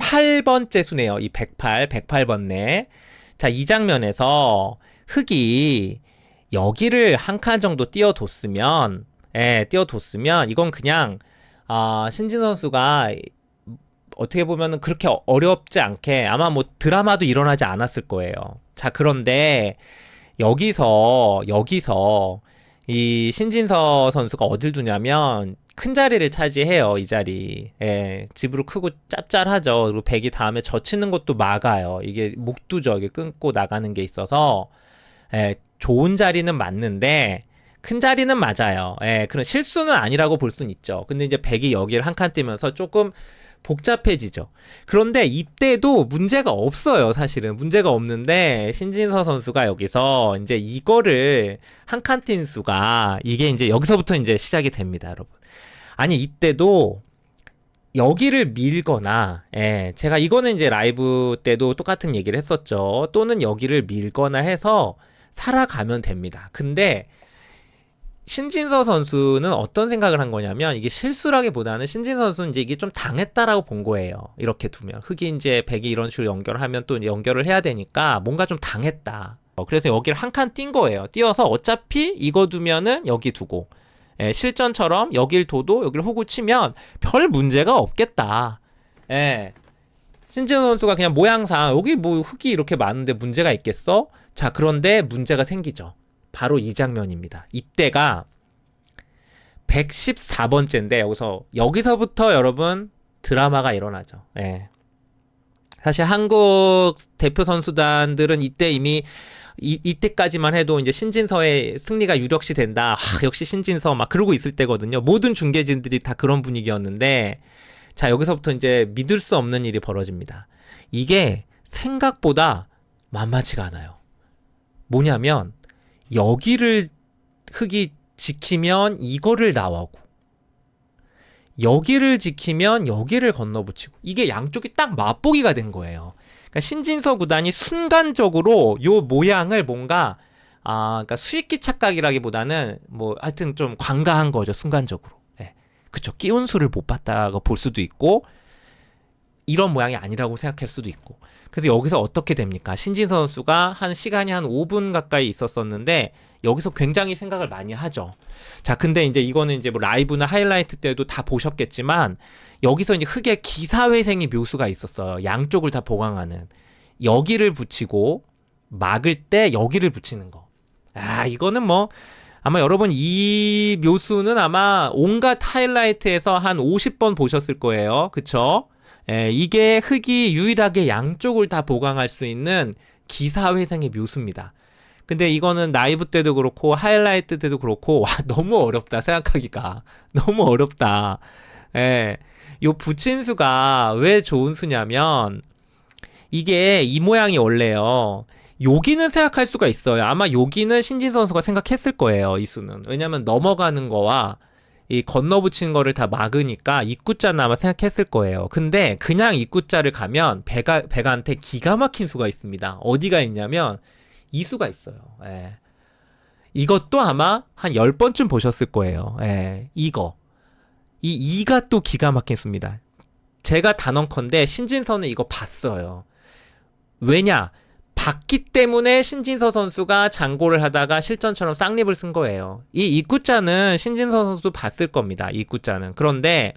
108번째 수네요. 이 108, 108번네. 자, 이 장면에서 흙이 여기를 한 칸 정도 띄워뒀으면, 예, 띄워뒀으면, 이건 그냥, 아, 신진 선수가 어떻게 보면은 그렇게 어렵지 않게 아마 뭐 드라마도 일어나지 않았을 거예요. 자, 그런데 여기서, 여기서 이 신진서 선수가 어딜 두냐면 큰 자리를 차지해요, 이 자리. 예, 집으로 크고 짭짤하죠. 그리고 백이 다음에 젖히는 것도 막아요. 이게 목두죠. 이게 끊고 나가는 게 있어서, 예, 좋은 자리는 맞는데, 큰 자리는 맞아요. 예, 그런 실수는 아니라고 볼 수는 있죠. 근데 이제 백이 여기를 한 칸 뜨면서 조금 복잡해지죠. 그런데 이때도 문제가 없어요, 사실은. 문제가 없는데, 신진서 선수가 여기서 이제 이거를 한칸뛴 수가, 이게 이제 여기서부터 이제 시작이 됩니다, 여러분. 아니, 이때도 여기를 밀거나, 예, 제가 이거는 이제 라이브 때도 똑같은 얘기를 했었죠. 또는 여기를 밀거나 해서 살아가면 됩니다. 근데, 신진서 선수는 어떤 생각을 한 거냐면 이게 실수라기보다는 신진서 선수는 이제 이게 좀 당했다라고 본 거예요. 이렇게 두면 흑이 이제 백이 이런 식으로 연결하면 또 연결을 해야 되니까 뭔가 좀 당했다. 어, 그래서 여기를 한칸띈 거예요. 띄어서 어차피 이거 두면은 여기 두고 예, 실전처럼 여길 둬도 여기를 호구 치면 별 문제가 없겠다. 예. 신진서 선수가 그냥 모양상 여기 뭐 흙이 이렇게 많은데 문제가 있겠어? 자 그런데 문제가 생기죠. 바로 이 장면입니다. 이때가 114번째인데 여기서 여기서부터 여러분 드라마가 일어나죠. 예. 사실 한국 대표 선수단들은 이때 이미 이, 이때까지만 해도 이제 신진서의 승리가 유력시 된다. 아, 역시 신진서 막 그러고 있을 때거든요. 모든 중계진들이 다 그런 분위기였는데 자, 여기서부터 이제 믿을 수 없는 일이 벌어집니다. 이게 생각보다 만만치가 않아요. 뭐냐면 여기를 흙이 지키면 이거를 나오고 여기를 지키면 여기를 건너붙이고 이게 양쪽이 딱 맛보기가 된 거예요. 그러니까 신진서 구단이 순간적으로 요 모양을 뭔가 아 그러니까 수익기 착각이라기보다는 뭐 하여튼 좀 관가한 거죠 순간적으로. 예. 그쵸 끼운 수를 못 봤다고 볼 수도 있고 이런 모양이 아니라고 생각할 수도 있고. 그래서 여기서 어떻게 됩니까? 신진 선수가 한 시간이 한 5분 가까이 있었었는데 여기서 굉장히 생각을 많이 하죠. 자, 근데 이제 이거는 이제 뭐 라이브나 하이라이트 때도 다 보셨겠지만 여기서 이제 흙의 기사회생의 묘수가 있었어요. 양쪽을 다 보강하는. 여기를 붙이고 막을 때 여기를 붙이는 거. 아, 이거는 뭐 아마 여러분 이 묘수는 아마 온갖 하이라이트에서 한 50번 보셨을 거예요. 그쵸? 예, 이게 흙이 유일하게 양쪽을 다 보강할 수 있는 기사회생의 묘수입니다. 근데 이거는 라이브 때도 그렇고 하이라이트 때도 그렇고 와 너무 어렵다 생각하기가 너무 어렵다. 예. 요 부친수가 왜 좋은 수냐면 이게 이 모양이 원래요. 여기는 생각할 수가 있어요. 아마 여기는 신진 선수가 생각했을 거예요. 이 수는. 왜냐면 넘어가는 거와 이 건너붙이는 거를 다 막으니까 입구자는 아마 생각했을 거예요. 근데 그냥 입구자를 가면 배가 배가한테 기가 막힌 수가 있습니다. 어디가 있냐면 이 수가 있어요. 예. 이것도 아마 한 10번쯤 보셨을 거예요. 예. 이거. 이 2가 또 기가 막힌 수입니다. 제가 단언컨대 신진서는 이거 봤어요. 왜냐? 봤기 때문에 신진서 선수가 장고를 하다가 실전처럼 쌍립을 쓴 거예요. 이 입구자는 신진서 선수도 봤을 겁니다. 입구자는. 그런데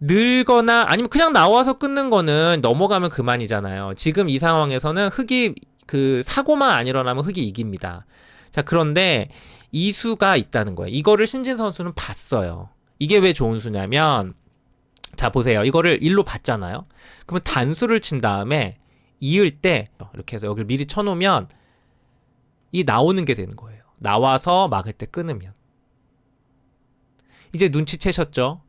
늘거나 아니면 그냥 나와서 끊는 거는 넘어가면 그만이잖아요. 지금 이 상황에서는 흑이 그 사고만 안 일어나면 흑이 이깁니다. 자, 그런데 이 수가 있다는 거예요. 이거를 신진 선수는 봤어요. 이게 왜 좋은 수냐면 자, 보세요. 이거를 일로 봤잖아요. 그러면 단수를 친 다음에 이을 때 이렇게 해서 여기를 미리 쳐놓으면 이 나오는 게 되는 거예요. 나와서 막을 때 끊으면 이제 눈치채셨죠?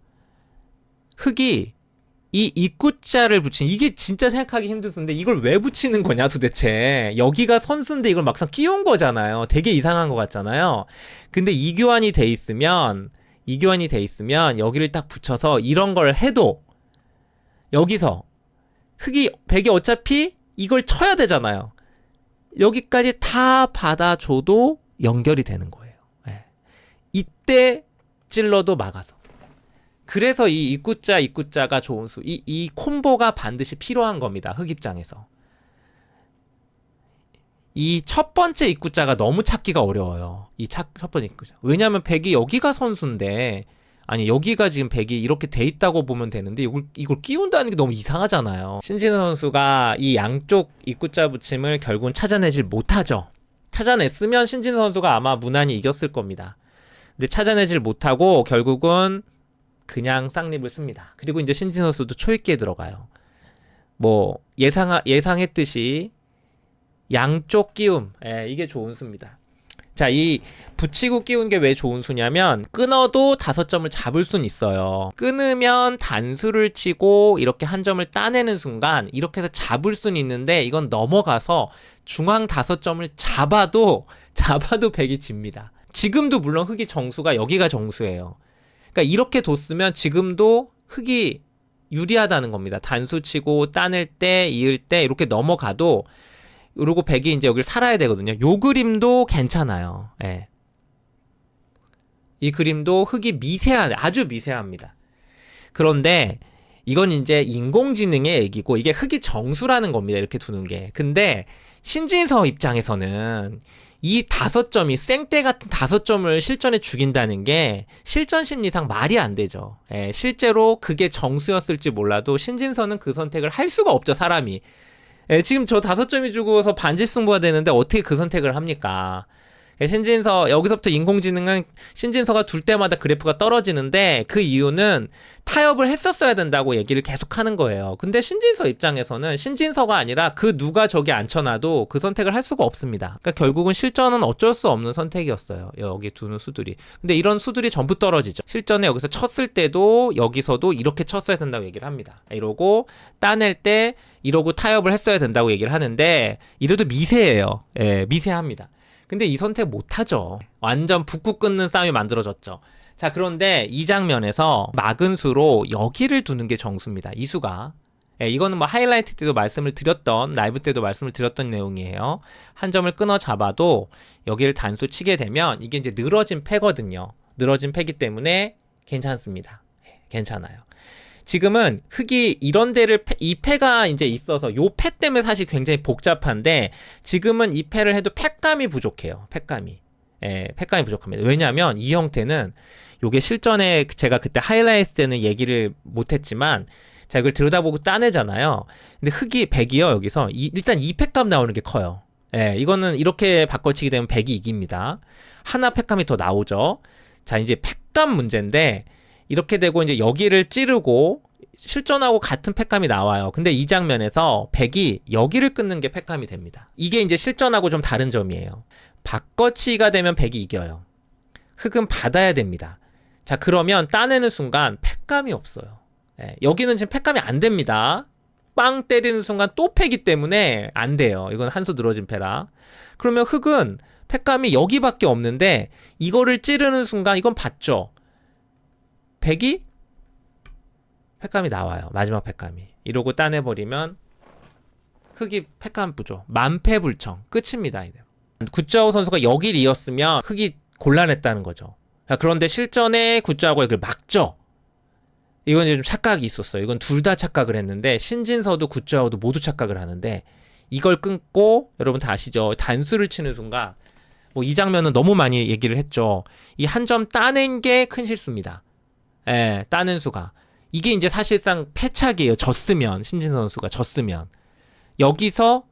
흙이 이 입구자를 붙인 이게 진짜 생각하기 힘들었는데 이걸 왜 붙이는 거냐 도대체 여기가 선수인데 이걸 막상 끼운 거잖아요 되게 이상한 것 같잖아요 근데 이교환이 돼 있으면 이교환이 돼 있으면 여기를 딱 붙여서 이런 걸 해도 여기서 흙이 백이 어차피 이걸 쳐야 되잖아요. 여기까지 다 받아줘도 연결이 되는 거예요. 네. 이때 찔러도 막아서. 그래서 이 입구자 입구자가 좋은 수. 이, 이 콤보가 반드시 필요한 겁니다. 흑 입장에서. 이 첫 번째 입구자가 너무 찾기가 어려워요. 이 첫 번째 입구자. 왜냐하면 백이 여기가 선수인데 아니 여기가 지금 백이 이렇게 돼 있다고 보면 되는데 이걸 이걸 끼운다는 게 너무 이상하잖아요. 신진우 선수가 이 양쪽 입구자 붙임을 결국은 찾아내질 못하죠. 찾아냈으면 신진우 선수가 아마 무난히 이겼을 겁니다. 근데 찾아내질 못하고 결국은 그냥 쌍립을 씁니다. 그리고 이제 신진우 선수도 초입기에 들어가요. 뭐 예상 예상했듯이 양쪽 끼움, 예, 이게 좋은 수입니다. 자, 이 붙이고 끼운 게 왜 좋은 수냐면 끊어도 다섯 점을 잡을 순 있어요. 끊으면 단수를 치고 이렇게 한 점을 따내는 순간 이렇게 해서 잡을 순 있는데 이건 넘어가서 중앙 다섯 점을 잡아도 잡아도 백이 집니다. 지금도 물론 흑이 정수가 여기가 정수예요. 그러니까 이렇게 뒀으면 지금도 흑이 유리하다는 겁니다. 단수 치고 따낼 때, 이을 때 이렇게 넘어가도 그리고 백이 이제 여기를 살아야 되거든요. 요 그림도 괜찮아요. 예. 이 그림도 흙이 미세한 아주 미세합니다. 그런데 이건 이제 인공지능의 얘기고 이게 흙이 정수라는 겁니다. 이렇게 두는 게. 근데 신진서 입장에서는 이 다섯 점이 생떼 같은 다섯 점을 실전에 죽인다는 게 실전 심리상 말이 안 되죠. 예, 실제로 그게 정수였을지 몰라도 신진서는 그 선택을 할 수가 없죠, 사람이. 예, 지금 저 다섯 점이 주고서 반지 승부가 되는데 어떻게 그 선택을 합니까? 예, 신진서 여기서부터 인공지능은 신진서가 둘 때마다 그래프가 떨어지는데 그 이유는 타협을 했었어야 된다고 얘기를 계속 하는 거예요. 근데 신진서 입장에서는 신진서가 아니라 그 누가 저기 앉혀놔도 그 선택을 할 수가 없습니다. 그러니까 결국은 실전은 어쩔 수 없는 선택이었어요. 여기 두는 수들이. 근데 이런 수들이 전부 떨어지죠. 실전에 여기서 쳤을 때도 여기서도 이렇게 쳤어야 된다고 얘기를 합니다. 이러고 따낼 때 이러고 타협을 했어야 된다고 얘기를 하는데 이래도 미세해요. 예, 미세합니다. 근데 이 선택 못하죠. 완전 북구 끊는 싸움이 만들어졌죠. 자, 그런데 이 장면에서 막은 수로 여기를 두는 게 정수입니다. 이 수가. 예, 이거는 뭐 하이라이트 때도 말씀을 드렸던, 라이브 때도 말씀을 드렸던 내용이에요. 한 점을 끊어 잡아도 여기를 단수 치게 되면 이게 이제 늘어진 패거든요. 늘어진 패기 때문에 괜찮습니다. 예, 괜찮아요. 지금은 흙이 이런 데를 패, 이 패가 이제 있어서 요 패 때문에 사실 굉장히 복잡한데 지금은 이 패를 해도 패감이 부족해요. 패감이. 예, 패감이 부족합니다. 왜냐하면 이 형태는 요게 실전에 제가 그때 하이라이트 때는 얘기를 못했지만 자 이걸 들여다보고 따내잖아요. 근데 흙이 100이요 여기서 이, 일단 이 패감 나오는 게 커요. 예, 이거는 이렇게 바꿔치기 되면 100이 이깁니다. 하나 패감이 더 나오죠. 자 이제 패감 문제인데 이렇게 되고 이제 여기를 찌르고 실전하고 같은 팩감이 나와요. 근데 이 장면에서 백이 여기를 끊는 게 팩감이 됩니다. 이게 이제 실전하고 좀 다른 점이에요. 바꿔치기가 되면 백이 이겨요. 흑은 받아야 됩니다. 자, 그러면 따내는 순간 팩감이 없어요. 예, 여기는 지금 팩감이 안 됩니다. 빵 때리는 순간 또 패기 때문에 안 돼요. 이건 한수 늘어진 패라. 그러면 흑은 팩감이 여기밖에 없는데 이거를 찌르는 순간 이건 받죠. 백이 팩감이 나와요. 마지막 팩감이. 이러고 따내버리면 흑이 팩감 부조. 만패 불청. 끝입니다. 구자호 선수가 여길 이었으면 흑이 곤란했다는 거죠. 그런데 실전에 구자호가 이걸 막죠. 이건 좀 착각이 있었어요. 이건 둘 다 착각을 했는데 신진서도 구자호도 모두 착각을 하는데 이걸 끊고 여러분 다 아시죠? 단수를 치는 순간 뭐 이 장면은 너무 많이 얘기를 했죠. 이 한 점 따낸 게 큰 실수입니다. 예, 따는 수가. 이게 이제 사실상 패착이에요. 졌으면 신진 선수가 졌으면 여기서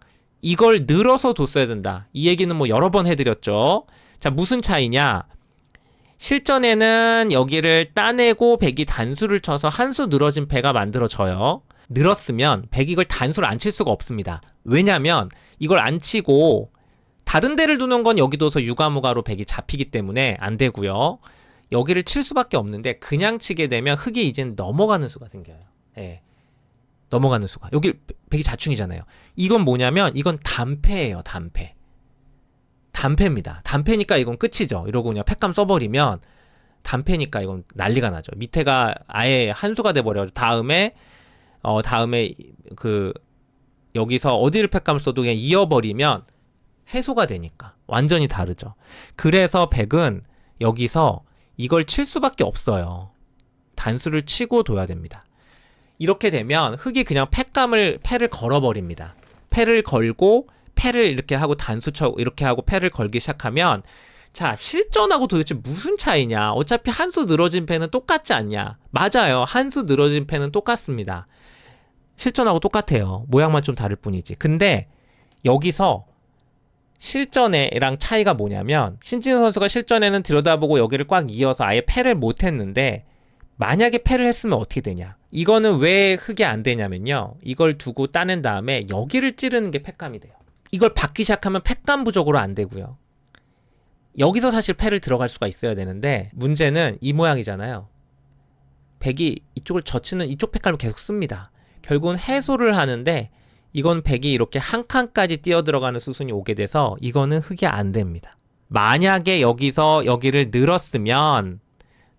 이걸 늘어서 뒀어야 된다. 이 얘기는 뭐 여러 번 해드렸죠. 자 무슨 차이냐? 실전에는 여기를 따내고 백이 단수를 쳐서 한 수 늘어진 패가 만들어져요. 늘었으면 백이 이걸 단수를 안 칠 수가 없습니다. 왜냐면 이걸 안 치고 다른 데를 두는 건 여기 둬서 유가무가로 백이 잡히기 때문에 안 되고요. 여기를 칠 수밖에 없는데 그냥 치게 되면 흙이 이젠 넘어가는 수가 생겨요. 예. 넘어가는 수가. 여기 백이 자충이잖아요. 이건 뭐냐면 이건 단패예요, 단패. 단패입니다. 단패니까 이건 끝이죠. 이러고 그냥 팩감 써버리면 단패니까 이건 난리가 나죠. 밑에가 아예 한 수가 돼버려가지고 다음에 어 다음에 그 여기서 어디를 팩감을 써도 그냥 이어버리면 해소가 되니까 완전히 다르죠. 그래서 백은 여기서 이걸 칠 수밖에 없어요. 단수를 치고 둬야 됩니다. 이렇게 되면 흑이 그냥 패감을 패를 걸어버립니다. 패를 걸고 패를 이렇게 하고 단수 쳐 이렇게 하고 패를 걸기 시작하면 자 실전하고 도대체 무슨 차이냐? 어차피 한 수 늘어진 패는 똑같지 않냐? 맞아요. 한 수 늘어진 패는 똑같습니다. 실전하고 똑같아요. 모양만 좀 다를 뿐이지. 근데 여기서 실전에랑 차이가 뭐냐면 신진호 선수가 실전에는 들여다보고 여기를 꽉 이어서 아예 패를 못 했는데 만약에 패를 했으면 어떻게 되냐? 이거는 왜 흑이 안 되냐면요. 이걸 두고 따낸 다음에 여기를 찌르는 게 패감이 돼요. 이걸 받기 시작하면 패감 부족으로 안 되고요. 여기서 사실 패를 들어갈 수가 있어야 되는데 문제는 이 모양이잖아요. 백이 이쪽을 젖히는 이쪽 패감을 계속 씁니다. 결국은 해소를 하는데 이건 백이 이렇게 한 칸까지 뛰어 들어가는 수순이 오게 돼서 이거는 흑이 안 됩니다. 만약에 여기서 여기를 늘었으면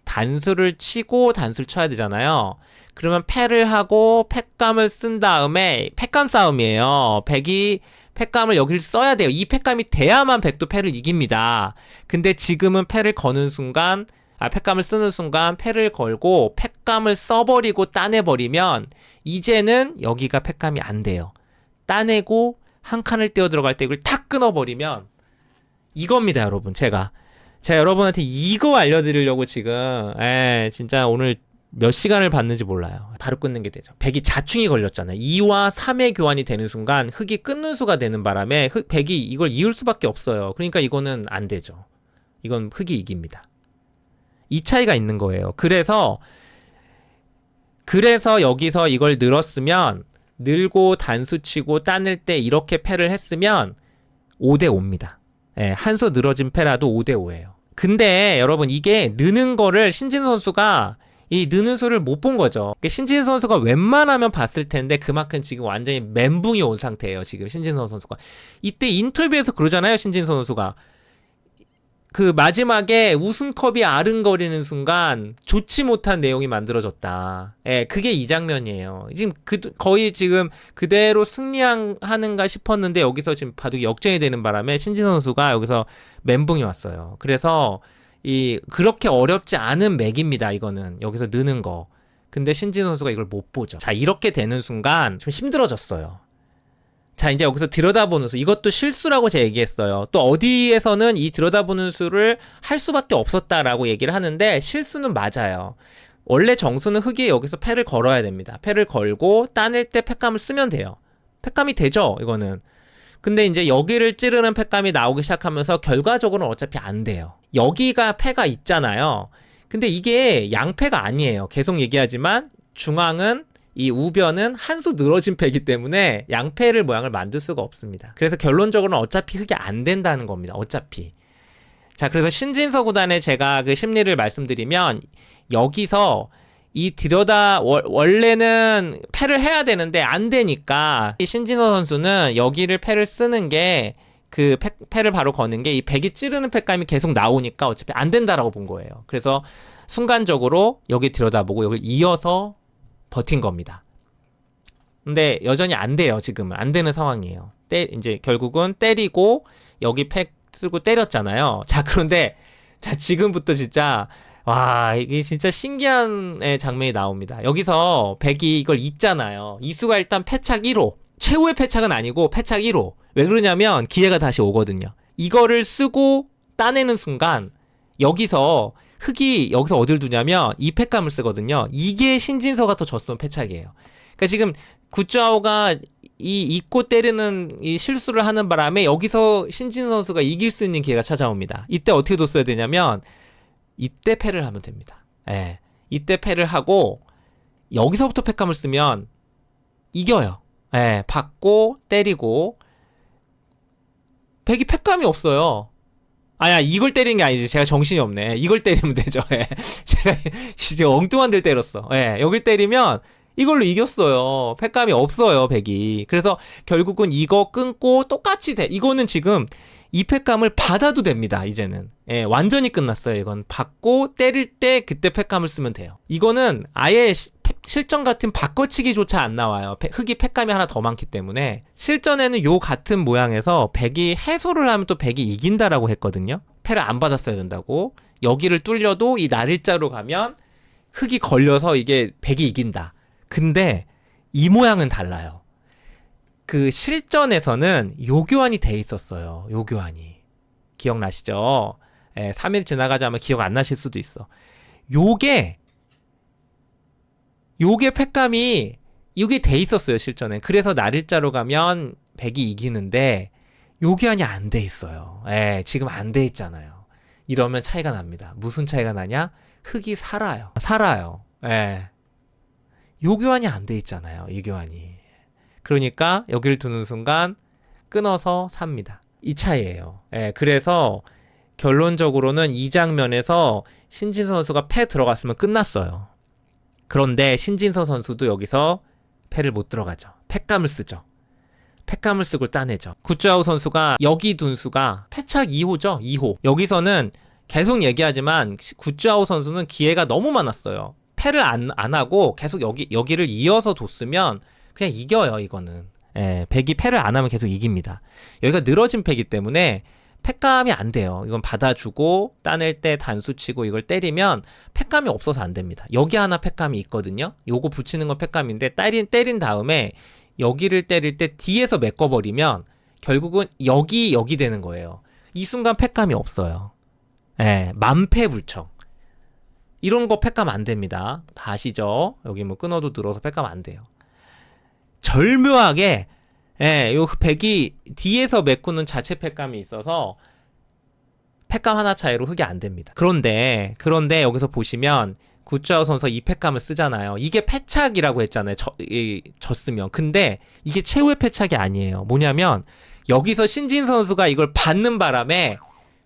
단수를 치고 단수를 쳐야 되잖아요. 그러면 패를 하고 패감을 쓴 다음에 패감 싸움이에요. 백이 패감을 여기를 써야 돼요. 이 패감이 돼야만 백도 패를 이깁니다. 근데 지금은 패를 거는 순간 아, 패감을 쓰는 순간 패를 걸고 패감을 써버리고 따내버리면 이제는 여기가 패감이 안 돼요. 따내고 한 칸을 떼어 들어갈 때 이걸 탁 끊어버리면 이겁니다, 여러분. 제가 제가 여러분한테 이거 알려드리려고 지금 에 진짜 오늘 몇 시간을 받는지 몰라요. 바로 끊는 게 되죠. 백이 자충이 걸렸잖아요. 2와 3의 교환이 되는 순간 흑이 끊는 수가 되는 바람에 흑, 백이 이걸 이을 수밖에 없어요. 그러니까 이거는 안 되죠. 이건 흑이 이깁니다. 이 차이가 있는 거예요. 그래서 그래서 여기서 이걸 늘었으면 늘고 단수 치고 따낼 때 이렇게 패를 했으면 5대 5입니다. 예, 한수 늘어진 패라도 5대 5예요. 근데 여러분 이게 느는 거를 신진 선수가 이 느는 수를 못 본 거죠. 신진 선수가 웬만하면 봤을 텐데 그만큼 지금 완전히 멘붕이 온 상태예요. 지금 신진선 선수가 이때 인터뷰에서 그러잖아요. 신진선 선수가 그 마지막에 우승컵이 아른거리는 순간 좋지 못한 내용이 만들어졌다. 예, 그게 이 장면이에요. 지금 그 거의 지금 그대로 승리하는가 싶었는데 여기서 지금 바둑이 역전이 되는 바람에 신진 선수가 여기서 멘붕이 왔어요. 그래서 이 그렇게 어렵지 않은 맥입니다. 이거는 여기서 느는 거. 근데 신진 선수가 이걸 못 보죠. 자, 이렇게 되는 순간 좀 힘들어졌어요. 자, 이제 여기서 들여다보는 수. 이것도 실수라고 제가 얘기했어요. 또 어디에서는 이 들여다보는 수를 할 수밖에 없었다라고 얘기를 하는데 실수는 맞아요. 원래 정수는 흑이 여기서 패를 걸어야 됩니다. 패를 걸고 따낼 때 패감을 쓰면 돼요. 패감이 되죠, 이거는. 근데 이제 여기를 찌르는 패감이 나오기 시작하면서 결과적으로는 어차피 안 돼요. 여기가 패가 있잖아요. 근데 이게 양패가 아니에요. 계속 얘기하지만 중앙은 이 우변은 한 수 늘어진 패이기 때문에 양패를 모양을 만들 수가 없습니다. 그래서 결론적으로는 어차피 흑이 안 된다는 겁니다. 어차피. 자, 그래서 신진서 구단의 제가 그 심리를 말씀드리면 여기서 이 들여다 원래는 패를 해야 되는데 안 되니까 이 신진서 선수는 여기를 패를 쓰는 게 그 패를 바로 거는 게 이 백이 찌르는 패감이 계속 나오니까 어차피 안 된다라고 본 거예요. 그래서 순간적으로 여기 들여다보고 여기 이어서 버틴 겁니다. 근데 여전히 안 돼요, 지금은. 안 되는 상황이에요. 때, 이제 결국은 때리고 여기 팩 쓰고 때렸잖아요. 자, 그런데 자, 지금부터 진짜 와, 이게 진짜 신기한 장면이 나옵니다. 여기서 백이 이걸 잊잖아요. 이수가 일단 패착 1호. 최후의 패착은 아니고 패착 1호. 왜 그러냐면 기회가 다시 오거든요. 이거를 쓰고 따내는 순간 여기서 흑이 여기서 어딜 두냐면 이 패감을 쓰거든요. 이게 신진서가 더 졌으면 패착이에요. 그러니까 지금 구짜오가 이 잊고 때리는 이 실수를 하는 바람에 여기서 신진 선수가 이길 수 있는 기회가 찾아옵니다. 이때 어떻게 뒀어야 되냐면 이때 패를 하면 됩니다. 예. 이때 패를 하고 여기서부터 패감을 쓰면 이겨요. 예. 받고 때리고 백이 패감이 없어요. 아야 이걸 때리는 게 아니지. 제가 정신이 없네. 이걸 때리면 되죠. 예. 제가 이제 엉뚱한 데 때렸어. 예. 여길 때리면 이걸로 이겼어요. 패감이 없어요 백이. 그래서 결국은 이거 끊고 똑같이 돼. 이거는 지금 이 패감을 받아도 됩니다 이제는. 예, 완전히 끝났어요 이건. 받고 때릴 때 그때 패감을 쓰면 돼요. 이거는 아예 실전 같은 바꿔치기조차 안 나와요. 흑이 팩감이 하나 더 많기 때문에 실전에는 요 같은 모양에서 백이 해소를 하면 또 백이 이긴다라고 했거든요. 패를 안 받았어야 된다고. 여기를 뚫려도 이 날일자로 가면 흙이 걸려서 이게 백이 이긴다. 근데 이 모양은 달라요. 그 실전에서는 요교환이 돼 있었어요. 요교환이. 기억나시죠? 예, 3일 지나가자 하면 기억 안 나실 수도 있어. 요게 요게 팩감이 요게 돼 있었어요, 실전에. 그래서 날일자로 가면 백이 이기는데 요교환이 안돼 있어요. 예, 지금 안 돼 있잖아요. 이러면 차이가 납니다. 무슨 차이가 나냐? 흙이 살아요. 살아요. 예. 요교환이 안 돼 있잖아요. 이 교환이. 그러니까 여기를 두는 순간 끊어서 삽니다. 이 차이예요. 예, 그래서 결론적으로는 이 장면에서 신진서 선수가 패 들어갔으면 끝났어요. 그런데 신진서 선수도 여기서 패를 못 들어가죠. 패감을 쓰죠. 패감을 쓰고 따내죠. 굿즈아우 선수가 여기 둔 수가 패착 2호죠. 2호. 여기서는 계속 얘기하지만 굿즈아우 선수는 기회가 너무 많았어요. 패를 안, 안 하고 계속 여기 여기를 이어서 뒀으면 그냥 이겨요. 이거는. 예, 백이 패를 안 하면 계속 이깁니다. 여기가 늘어진 패기 때문에 패감이 안 돼요. 이건 받아주고 따낼 때 단수 치고 이걸 때리면 패감이 없어서 안 됩니다. 여기 하나 패감이 있거든요. 요거 붙이는 건 패감인데 때린 때린 다음에 여기를 때릴 때 뒤에서 메꿔버리면 결국은 여기 여기 되는 거예요. 이 순간 패감이 없어요. 예, 만패불청. 이런 거 팩감 안 됩니다. 다 아시죠? 여기 뭐 끊어도 들어서 팩감 안 돼요. 절묘하게 예, 요 백이 뒤에서 메꾸는 자체 팩감이 있어서 팩감 하나 차이로 흑이 안 됩니다. 그런데 그런데 여기서 보시면 굿즈아웃 선수 이 팩감을 쓰잖아요. 이게 패착이라고 했잖아요. 저, 이, 졌으면. 근데 이게 최후의 패착이 아니에요. 뭐냐면 여기서 신진 선수가 이걸 받는 바람에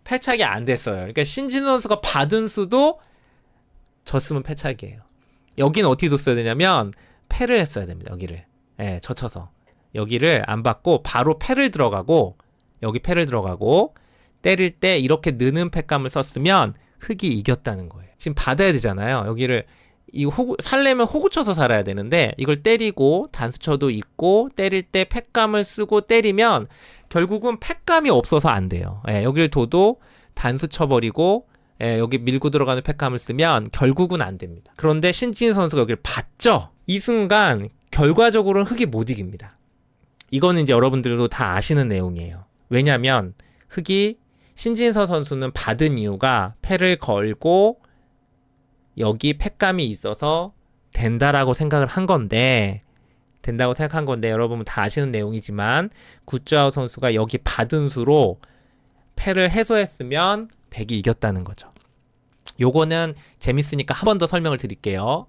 패착이 안 됐어요. 그러니까 신진 선수가 받은 수도 졌으면 패착이에요. 여기는 어떻게 뒀어야 되냐면 패를 했어야 됩니다. 여기를. 예, 젖혀서. 여기를 안 받고 바로 패를 들어가고 여기 패를 들어가고 때릴 때 이렇게 느는 패감을 썼으면 흑이 이겼다는 거예요. 지금 받아야 되잖아요. 여기를 이 호구 살려면 호구 쳐서 살아야 되는데 이걸 때리고 단수쳐도 있고 때릴 때 팩감을 쓰고 때리면 결국은 팩감이 없어서 안 돼요. 예, 여기를 둬도 단수 쳐버리고 예, 여기 밀고 들어가는 팩감을 쓰면 결국은 안 됩니다. 그런데 신진 선수가 여기를 봤죠. 이 순간 결과적으로는 흑이 못 이깁니다. 이거는 이제 여러분들도 다 아시는 내용이에요. 왜냐하면 흑이 신진서 선수는 받은 이유가 패를 걸고 여기 패감이 있어서 된다라고 생각을 한 건데 된다고 생각한 건데 여러분 다 아시는 내용이지만 굿즈아웃 선수가 여기 받은 수로 패를 해소했으면 백이 이겼다는 거죠. 요거는 재밌으니까 한 번 더 설명을 드릴게요.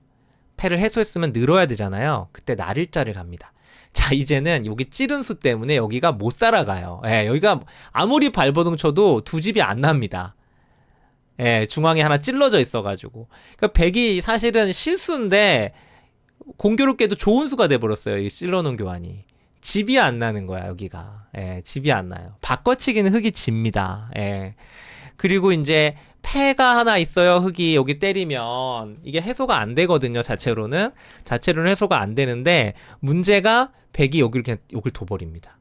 패를 해소했으면 늘어야 되잖아요. 그때 날일자를 갑니다. 자, 이제는 여기 찌른 수 때문에 여기가 못 살아가요. 예, 여기가 아무리 발버둥 쳐도 두 집이 안 납니다. 예, 중앙에 하나 찔러져 있어가지고. 그러니까 백이 사실은 실수인데, 공교롭게도 좋은 수가 돼버렸어요. 이 찔러놓은 교환이. 집이 안 나는 거야, 여기가. 예, 집이 안 나요. 바꿔치기는 흙이 집니다. 예. 그리고 이제 패가 하나 있어요. 흙이 여기 때리면 이게 해소가 안 되거든요. 자체로는 자체로는 해소가 안 되는데 문제가 백이 여기를 그냥 여기를 둬버립니다.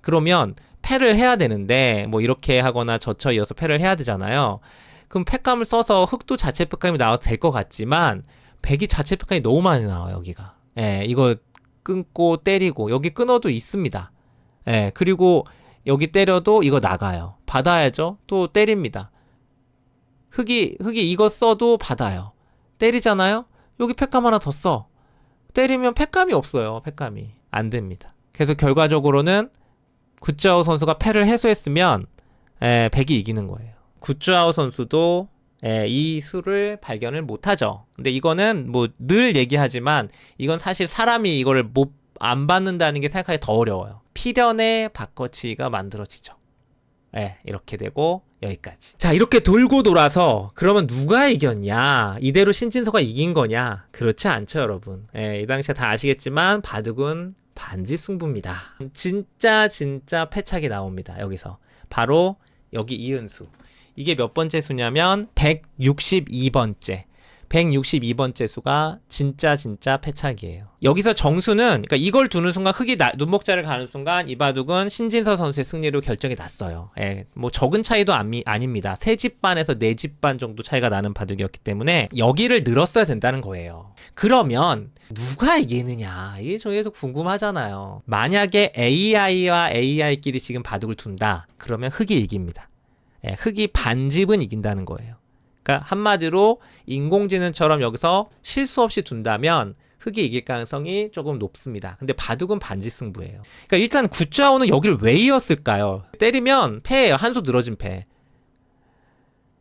그러면 패를 해야 되는데 뭐 이렇게 하거나 젖혀 이어서 패를 해야 되잖아요. 그럼 패감을 써서 흙도 자체 패감이 나와도 될것 같지만 백이 자체 패감이 너무 많이 나와요. 여기가. 예, 이거 끊고 때리고 여기 끊어도 있습니다. 예, 그리고 여기 때려도 이거 나가요. 받아야죠. 또 때립니다. 흙이 흙이 이거 써도 받아요. 때리잖아요. 여기 팩감 하나 더 써. 때리면 팩감이 없어요. 팩감이 안 됩니다. 그래서 결과적으로는 굿즈아우 선수가 패를 해소했으면 에, 백이 이기는 거예요. 굿즈아우 선수도 에, 이 수를 발견을 못하죠. 근데 이거는 뭐 늘 얘기하지만 이건 사실 사람이 이거를 못 안 받는다는 게 생각하기 더 어려워요. 필연의 바꿔치기가 만들어지죠. 예, 이렇게 되고 여기까지. 자, 이렇게 돌고 돌아서 그러면 누가 이겼냐? 이대로 신진서가 이긴 거냐? 그렇지 않죠, 여러분. 예, 이 당시에 다 아시겠지만 바둑은 반지 승부입니다. 진짜 진짜 패착이 나옵니다. 여기서 바로 여기 이은수. 이게 몇 번째 수냐면 162번째. 162번째 수가 진짜 진짜 패착이에요. 여기서 정수는 그러니까 이걸 두는 순간 흑이 나- 눈목자를 가는 순간 이바둑은 신진서 선수의 승리로 결정이 났어요. 예, 뭐 적은 차이도 아니, 아닙니다. 세 집 반에서 네 집 반 정도 차이가 나는 바둑이었기 때문에 여기를 늘었어야 된다는 거예요. 그러면 누가 이기느냐 이게 저에서 궁금하잖아요. 만약에 AI와 AI끼리 지금 바둑을 둔다 그러면 흑이 이깁니다. 예, 흑이 반집은 이긴다는 거예요. 그러니까 한마디로 인공지능처럼 여기서 실수 없이 둔다면 흑이 이길 가능성이 조금 높습니다. 근데 바둑은 반지 승부예요. 그러니까 일단 굿자오는 여기를 왜 이었을까요? 때리면 패예요. 한 수 늘어진 패.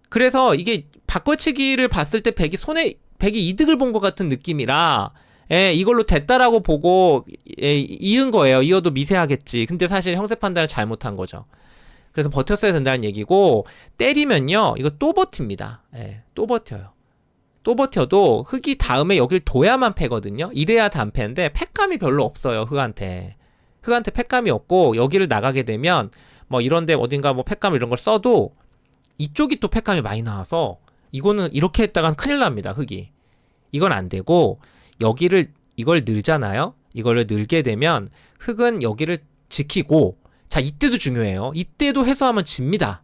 그래서 이게 바꿔치기를 봤을 때 백이 손에 백이 이득을 본 것 같은 느낌이라 예, 이걸로 됐다라고 보고 예, 이은 거예요. 이어도 미세하겠지. 근데 사실 형세 판단을 잘못한 거죠. 그래서 버텼어야 된다는 얘기고 때리면요 이거 또 버팁니다. 예, 또 버텨요. 또 버텨도 흑이 다음에 여길 둬야만 패거든요. 이래야 단패인데 패감이 별로 없어요 흑한테. 흑한테 패감이 없고 여기를 나가게 되면 뭐 이런데 어딘가 뭐 패감 이런 걸 써도 이쪽이 또 패감이 많이 나와서 이거는 이렇게 했다간 큰일 납니다 흑이. 이건 안 되고 여기를 이걸 늘잖아요. 이거를 늘게 되면 흑은 여기를 지키고 자 이때도 중요해요. 이때도 해소하면 집니다.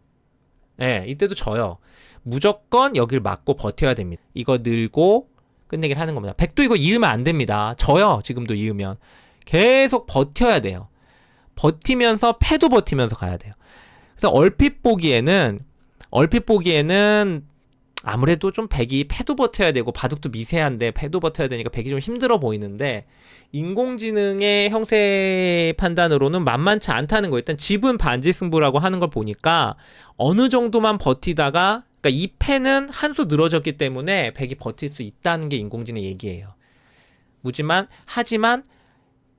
예, 이때도 져요. 무조건 여길 막고 버텨야 됩니다. 이거 늘고 끝내기를 하는 겁니다. 백도 이거 이으면 안 됩니다. 져요. 지금도 이으면 계속 버텨야 돼요. 버티면서 패도 버티면서 가야 돼요. 그래서 얼핏 보기에는 얼핏 보기에는 아무래도 좀 백이 패도 버텨야 되고 바둑도 미세한데 패도 버텨야 되니까 백이 좀 힘들어 보이는데 인공지능의 형세 판단으로는 만만치 않다는 거 일단 집은 반지 승부라고 하는 걸 보니까 어느 정도만 버티다가 그러니까 이 패는 한 수 늘어졌기 때문에 백이 버틸 수 있다는 게 인공지능 얘기예요. 무지만 하지만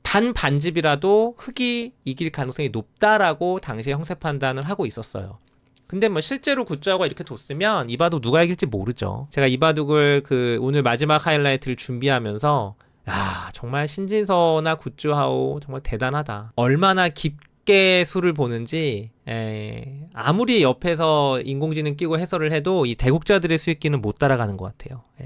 단 반집이라도 흑이 이길 가능성이 높다라고 당시에 형세 판단을 하고 있었어요. 근데 뭐 실제로 굿즈하고 이렇게 뒀으면 이 바둑 누가 이길지 모르죠. 제가 이 바둑을 그 오늘 마지막 하이라이트를 준비하면서 야 정말 신진서나 굿즈하오 정말 대단하다. 얼마나 깊게 수를 보는지 에, 아무리 옆에서 인공지능 끼고 해설을 해도 이 대국자들의 수익기는 못 따라가는 것 같아요. 예.